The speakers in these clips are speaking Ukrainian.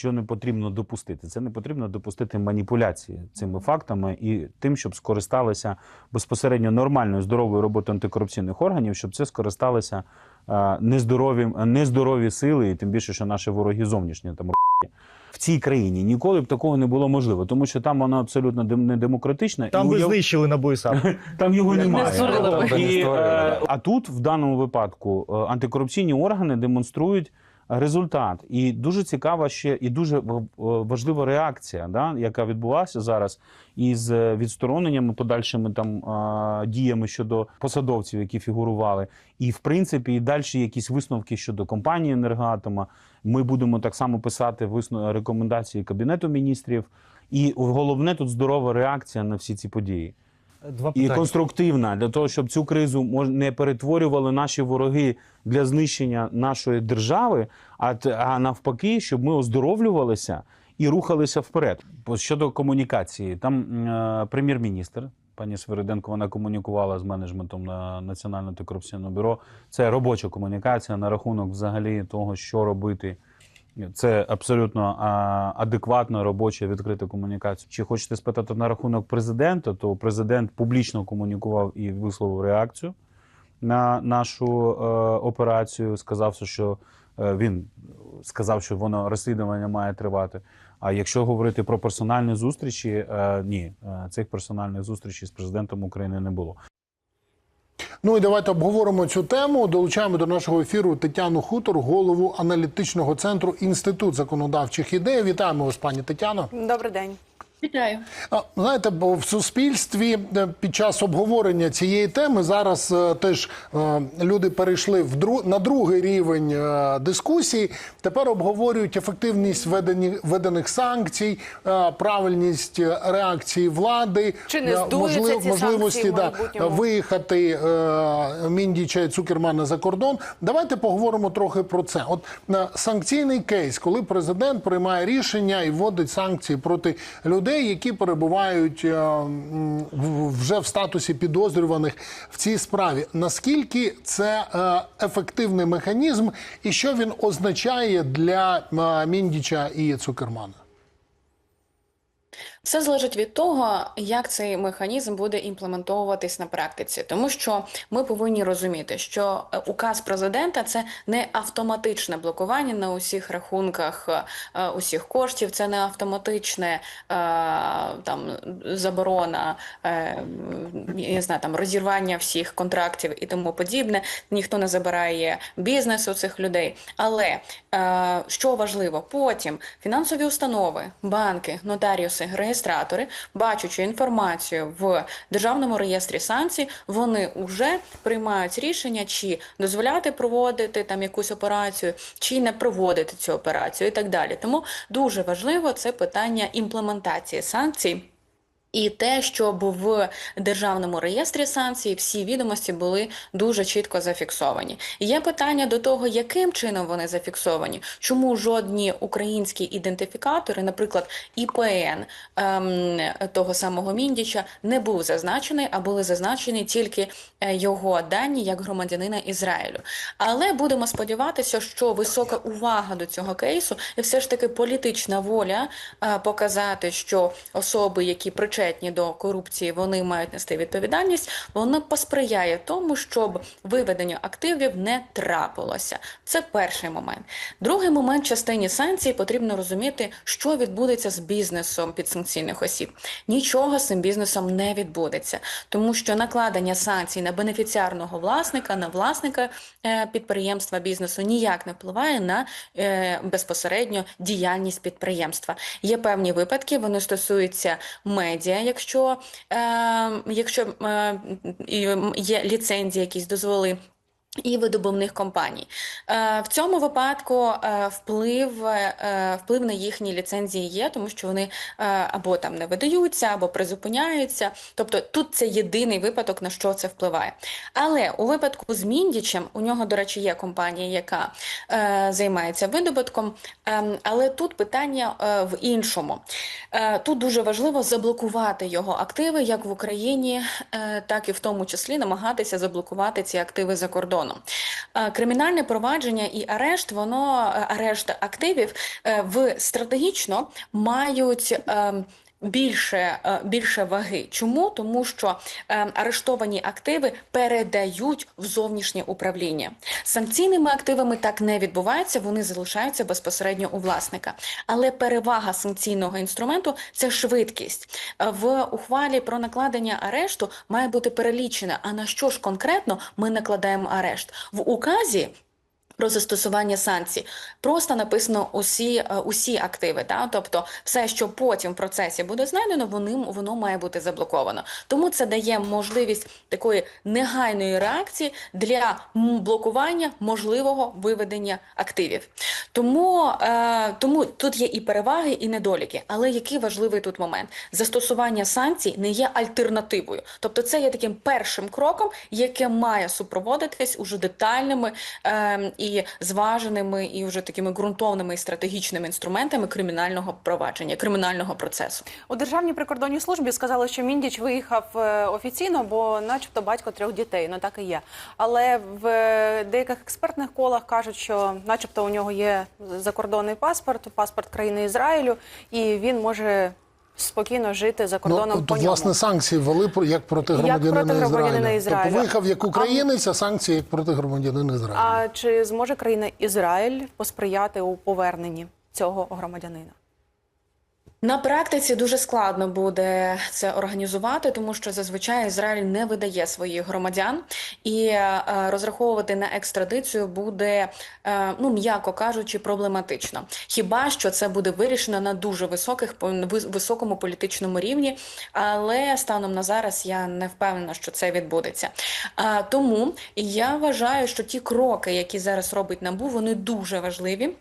що не потрібно допустити. Це не потрібно допустити маніпуляції цими фактами і тим, щоб скористалися безпосередньо нормальною здоровою роботою антикорупційних органів, щоб це скористалися е, нездорові, нездорові сили, і тим більше, що наші вороги зовнішні там в цій країні ніколи б такого не було можливо, тому що там вона абсолютно не демократична. Там і би уяв- знищили на сам. там його немає. і, е, а тут, в даному випадку, е, антикорупційні органи демонструють результат. І дуже цікава ще і дуже важлива реакція, да, яка відбулася зараз із відстороненнями, подальшими там діями щодо посадовців, які фігурували. І в принципі, і далі якісь висновки щодо компанії енергоатома. Ми будемо так само писати висновки рекомендації Кабінету міністрів. І головне тут здорова реакція на всі ці події Два і конструктивна для того, щоб цю кризу не перетворювали наші вороги для знищення нашої держави, а, а навпаки, щоб ми оздоровлювалися і рухалися вперед. Щодо комунікації, там е, прем'єр-міністр. Пані Свириденко вона комунікувала з менеджментом на Національне антикорупційне бюро. Це робоча комунікація на рахунок взагалі того, що робити. Це абсолютно адекватна робоча відкрита комунікація. Чи хочете спитати на рахунок президента, то президент публічно комунікував і висловив реакцію на нашу е, операцію. Сказавши, що е, він сказав, що воно розслідування має тривати. А якщо говорити про персональні зустрічі, е, ні, е, цих персональних зустрічей з президентом України не було. Ну і давайте обговоримо цю тему. Долучаємо до нашого ефіру Тетяну Хутор, голову аналітичного центру Інститут законодавчих ідей. Вітаємо вас, пані Тетяно. Добрий день. Вітаю. Знаєте, бо в суспільстві е, під час обговорення цієї теми зараз е, теж е, люди перейшли в дру... на другий рівень дискусії. Тепер обговорюють ефективність введені... введених санкцій, правильність реакції влади, Чи не здуються ці можливості да, виїхати Міндіча і Цукермана за кордон. Давайте поговоримо трохи про це. От санкційний кейс, коли президент приймає рішення і вводить санкції проти людей, які перебувають е, вже в статусі підозрюваних в цій справі. Наскільки це е, ефективний механізм, і що він означає для е, Міндіча і Цукермана? Все залежить від того, як цей механізм буде імплементовуватись на практиці, тому що ми повинні розуміти, що е, указ президента це не автоматичне блокування на усіх рахунках е, усіх коштів, це не автоматичне е, там заборона, я не знаю, там розірвання всіх контрактів і тому подібне. Ніхто не забирає бізнес у цих людей. Але що важливо, потім фінансові установи, банки, нотаріуси, реєстратори, бачачи інформацію в державному реєстрі санкцій, вони вже приймають рішення, чи дозволяти проводити там якусь операцію, чи не проводити цю операцію, і так далі. Тому дуже важливо це питання імплементації санкцій. І те, щоб в державному реєстрі санкцій всі відомості були дуже чітко зафіксовані. Є питання до того, яким чином вони зафіксовані, чому жодні українські ідентифікатори, наприклад, ІПН ем, того самого Міндіча, не був зазначений, а були зазначені тільки е, його дані як громадянина Ізраїлю. Але будемо сподіватися, що висока увага до цього кейсу і все ж таки політична воля е, показати, що особи, які причетні до корупції, вони мають нести відповідальність, воно посприяє тому, щоб виведення активів не трапилося. Це перший момент. Другий момент частині санкцій потрібно розуміти, що відбудеться з бізнесом підсанкційних осіб. Нічого з цим бізнесом не відбудеться, тому що накладення санкцій на бенефіціарного власника, на власника е, підприємства бізнесу ніяк не впливає на е, безпосередньо діяльність підприємства. Є певні випадки, вони стосуються медіа, якщо, е, якщо е, є ліцензії, якісь дозволи. І видобувних компаній Е, в цьому випадку е, вплив, е, вплив на їхні ліцензії є, тому що вони або там не видаються, або призупиняються. Тобто тут це єдиний випадок, на що це впливає. Але у випадку з Міндічем, у нього, до речі, є компанія, яка займається видобутком. Е, але тут питання в іншому. Тут дуже важливо заблокувати його активи як в Україні, так і в тому числі намагатися заблокувати ці активи за кордоном. Кордоном. Е, Кримінальне провадження і арешт, воно е, арешт активів е, в стратегічно мають. Більше, е, більше ваги. Чому? Тому що е, арештовані активи передають в зовнішнє управління. Санкційними активами так не відбувається, вони залишаються безпосередньо у власника. Але перевага санкційного інструменту це швидкість. Е, В ухвалі про накладення арешту має бути перелічено, а на що ж конкретно ми накладаємо арешт. В указі про застосування санкцій просто написано усі, е, усі активи, да? тобто все, що потім в процесі буде знайдено, вони, воно має бути заблоковано. Тому це дає можливість такої негайної реакції для блокування можливого виведення активів. Тому, е, тому тут є і переваги, і недоліки. Але який важливий тут момент? Застосування санкцій не є альтернативою. Тобто, це є таким першим кроком, яке має супроводитись уже детальними е, і зваженими, і вже такими ґрунтовними і стратегічними інструментами кримінального провадження, кримінального процесу. У Державній прикордонній службі сказали, що Міндіч виїхав е, офіційно, бо начебто батько трьох дітей. Ну так і є. Але в е, деяких експертних колах кажуть, що начебто у нього є закордонний паспорт, паспорт країни Ізраїлю, і він може спокійно жити за кордоном ну, по ньому. власне, санкції ввели як проти Як громадянина, проти громадянина Ізраїля. Ізраїля. Тобто виїхав як українець, а санкції як проти громадянина Ізраїля. А чи зможе країна Ізраїль посприяти у поверненні цього громадянина? На практиці дуже складно буде це організувати, тому що зазвичай Ізраїль не видає своїх громадян, і е, розраховувати на екстрадицію буде, е, ну м'яко кажучи, проблематично. Хіба що це буде вирішено на дуже високих високому політичному рівні, але станом на зараз я не впевнена, що це відбудеться. Тому я вважаю, що ті кроки, які зараз робить НАБУ, вони дуже важливі.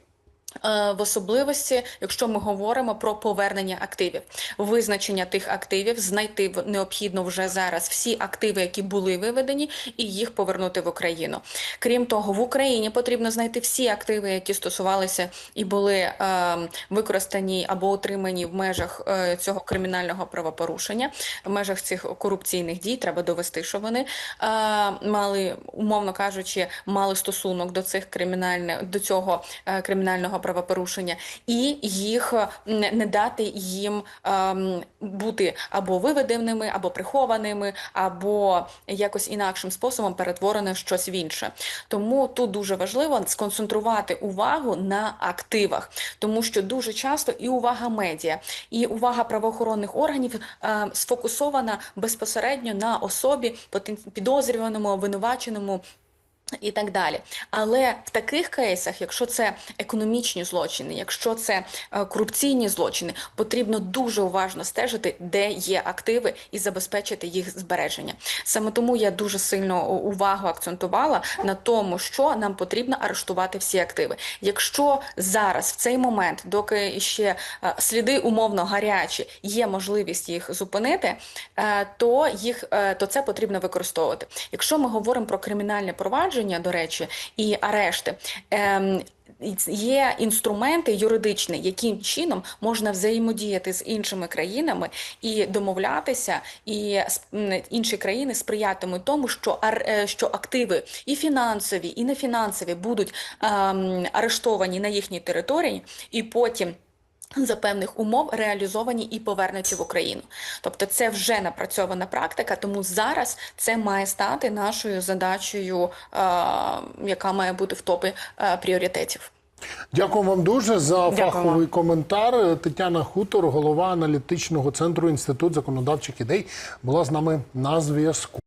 Е, В особливості, якщо ми говоримо про повернення активів, визначення тих активів, знайти необхідно вже зараз всі активи, які були виведені, і їх повернути в Україну. Крім того, в Україні потрібно знайти всі активи, які стосувалися і були е, використані або отримані в межах е, цього кримінального правопорушення, в межах цих корупційних дій. Треба довести, що вони е, мали, умовно кажучи, мали стосунок до цих кримінальних до цього е, кримінального правопорушення, і їх е, не дати їм ем, бути або виведеними, або прихованими, або якось інакшим способом перетворене щось в інше. Тому тут дуже важливо сконцентрувати увагу на активах, тому що дуже часто і увага медіа, і увага правоохоронних органів е, сфокусована безпосередньо на особі підозрюваному, обвинуваченому. І так далі. Але в таких кейсах, якщо це економічні злочини, якщо це е, корупційні злочини, потрібно дуже уважно стежити, де є активи, і забезпечити їх збереження. Саме тому я дуже сильно увагу акцентувала на тому, що нам потрібно арештувати всі активи. Якщо зараз, в цей момент, доки ще е, сліди умовно гарячі, є можливість їх зупинити, е, то їх то це потрібно використовувати. Якщо ми говоримо про кримінальне провадження, до речі, і арешти. ем, Є інструменти юридичні, яким чином можна взаємодіяти з іншими країнами і домовлятися, і інші країни сприятимуть тому, що ар- е, що активи і фінансові, і нефінансові будуть ем, арештовані на їхній території, і потім. За певних умов реалізовані і повернуті в Україну, тобто це вже напрацьована практика. Тому зараз це має стати нашою задачею, е, яка має бути в топі е, пріоритетів. Дякую вам дуже за Дякуємо. фаховий коментар. Тетяна Хутор, голова аналітичного центру Інститут законодавчих ідей, була з нами на зв'язку.